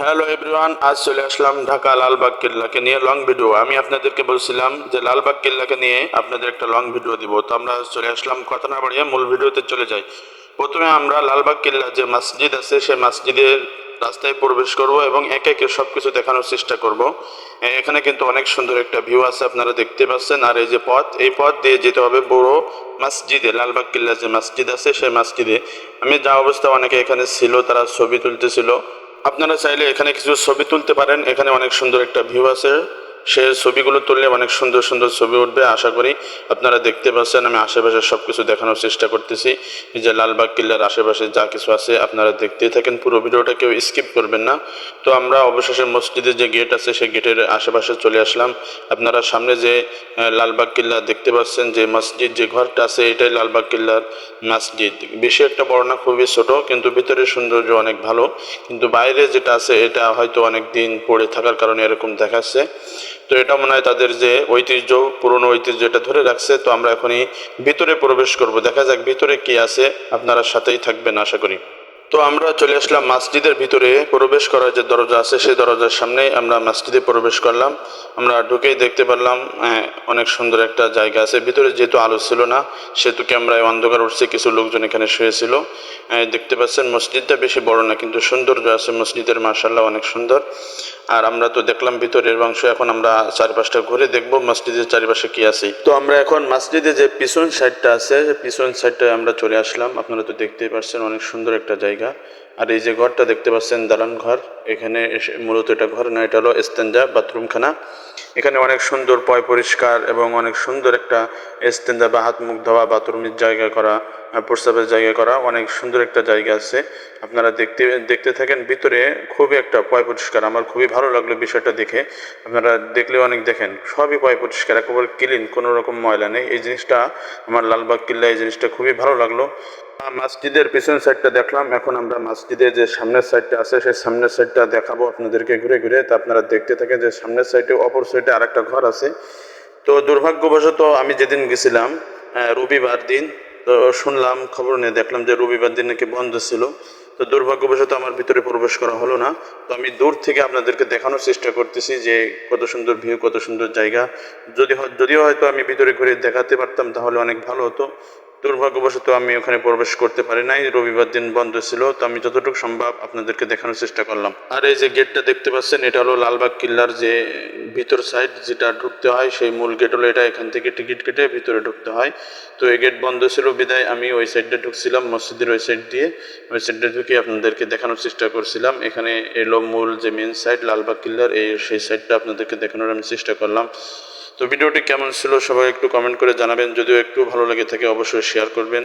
Hello everyone আজ চলে আসলাম ঢাকা লালবাগ কেল্লাকে নিয়ে লং ভিডিও আমি আপনাদেরকে বলছিলাম যে লালবাগ কেল্লাকে নিয়ে আপনাদের একটা লং ভিডিও দিব। তো আমরা চলে আসলাম, কথা না বাড়িয়ে মূল ভিডিওতে চলে যাই। প্রথমে আমরা লালবাগ কেল্লা যে মসজিদ আছে, সেই মসজিদের রাস্তায় প্রবেশ করব এবং একে একে সব কিছু দেখানোর চেষ্টা করব। এখানে কিন্তু অনেক সুন্দর একটা ভিউ আছে, আপনারা দেখতে পাচ্ছেন। আর এই যে পথ, এই পথ দিয়ে যেতে হবে বড় মসজিদে, লালবাগ কেল্লা যে মসজিদ আছে, সেই মসজিদে। আমি যা অবস্থা অনেকে এখানে ছিল, তারা ছবি তুলতেছিল। আপনারা চাইলে এখানে কিছু ছবি তুলতে পারেন। এখানে অনেক সুন্দর একটা ভিউ আছে। সে ছবিগুলো তুললে অনেক সুন্দর সুন্দর ছবি উঠবে, আশা করি আপনারা দেখতে পাচ্ছেন, আমি আশেপাশে সব কিছু দেখানোর চেষ্টা করতেছি। যে লালবাগ কিল্লার আশেপাশে যা কিছু আছে আপনারা দেখতেই থাকেন, পুরো ভিডিওটা কেউ স্কিপ করবেন না। তো আমরা অবশেষে মসজিদের যে গেট আছে, সেই গেটের আশেপাশে চলে আসলাম। আপনারা সামনে যে লালবাগ কিল্লা দেখতে পাচ্ছেন, যে মসজিদ, যে ঘরটা আছে, এটাই লালবাগ কিল্লার মসজিদ। বেশি একটা বড় না, খুবই ছোট, কিন্তু ভিতরে সৌন্দর্য অনেক ভালো। কিন্তু বাইরে যেটা আছে, এটা হয়তো অনেক দিন পড়ে থাকার কারণে এরকম দেখাচ্ছে। তো এটা মনে হয় তাদের যে ঐতিহ্য, পুরনো ঐতিহ্য এটা ধরে রাখছে, তো আমরা এখনই ভিতরে প্রবেশ করব। দেখা যাক ভিতরে কি আছে, আপনারা সাথেই থাকবেন, আশা করি। তো আমরা চলে আসলাম মসজিদের ভিতরে প্রবেশ করার যে দরজা আছে সেই দরজার সামনেই আমরা মসজিদে প্রবেশ করলাম। আমরা ঢুকেই দেখতে পারলাম আহ, অনেক সুন্দর একটা জায়গা আছে। ভিতরে যেহেতু আলো ছিল না সেহেতু ক্যামেরায় অন্ধকার উঠছে কিছু লোকজন এখানে শুয়েছিল দেখতে পাচ্ছেন মসজিদটা বেশি বড় না কিন্তু সৌন্দর্য আছে মসজিদের মার্শাল্লাহ অনেক সুন্দর। আর আমরা তো দেখলাম ভিতরের অংশ এখন আমরা চারপাশটা ঘুরে দেখব মসজিদের চারিপাশে কি আছে। তো আমরা এখন মসজিদে যে পিছন সাইডটা আছে পিছন সাইডটায় আমরা চলে আসলাম। আপনারা তো দেখতেই পাচ্ছেন অনেক সুন্দর একটা জায়গা। আর এই যে ঘরটা দেখতে পাচ্ছেন, দালান ঘর। এখানে মূলত এটা ঘর না, এটা হলো এস্তেঞ্জা বাথরুমখানা। এখানে অনেক সুন্দর পয় পরিষ্কার এবং অনেক সুন্দর একটা এস্তেঞ্জা বা হাত মুখ ধোয়া বাথরুমের জায়গা করা প্রস্রাবের জায়গা করা, অনেক সুন্দর একটা জায়গা আছে। আপনারা দেখতে দেখতে থাকেন ভিতরে খুবই একটা পয় পরিষ্কার। আমার খুবই ভালো লাগল বিষয়টা দেখে। আপনারা দেখলে অনেক দেখেন, সবই পয় পরিষ্কার, একেবারে ক্লিন, কোনো রকম ময়লা নেই। এই জিনিসটা, আমার লালবাগ কিল্লা এই জিনিসটা খুবই ভালো লাগল। মসজিদের পিছন সাইডটা দেখলাম। এখন আমরা মসজিদের যে সামনের সাইডটা আছে, সেই সামনের সাইডটা দেখাবো আপনাদেরকে ঘুরে ঘুরে। তা আপনারা দেখতে থাকেন যে সামনের সাইডে অপর সাইডে আরেকটা ঘর আছে। তো দুর্ভাগ্যবশত আমি যেদিন গেছিলাম রবিবার দিন, তো শুনলাম, খবর নিয়ে দেখলাম যে রবিবার দিন নাকি বন্ধ ছিল। তো দুর্ভাগ্যবশত আমার ভিতরে প্রবেশ করা হলো না। তো আমি দূর থেকে আপনাদেরকে দেখানোর চেষ্টা করতেছি যে কত সুন্দর ভিউ কত সুন্দর জায়গা। যদি যদিও হয়তো আমি ভিতরে ঘুরে দেখাতে পারতাম, তাহলে অনেক ভালো হতো। দুর্ভাগ্যবশত আমি ওখানে প্রবেশ করতে পারি নাই, রবিবার দিন বন্ধ ছিল, তো আমি যতটুকু সম্ভব আপনাদেরকে দেখানোর চেষ্টা করলাম। আর এই যে গেটটা দেখতে পাচ্ছেন, এটা হলো লালবাগ কিল্লার যে ভিতর সাইড যেটা ঢুকতে হয়, সেই মূল গেট হলো এটা, এখান থেকে টিকিট কেটে ভিতরে ঢুকতে হয়। তো এই গেট বন্ধ ছিল, বিদায় আমি ওই সাইডটা ঢুকছিলাম, মসজিদের ওই সাইড দিয়ে। ওই সাইডটা ঢুকে আপনাদেরকে দেখানোর চেষ্টা করছিলাম। এখানে এলো মূল যে মেন সাইড লালবাগ কিল্লার, এই সেই সাইডটা আপনাদেরকে দেখানোর আমি চেষ্টা করলাম। তো ভিডিওটি কেমন ছিল সবাই একটু কমেন্ট করে জানাবেন। যদিও একটু ভালো লেগে থাকে, অবশ্যই শেয়ার করবেন।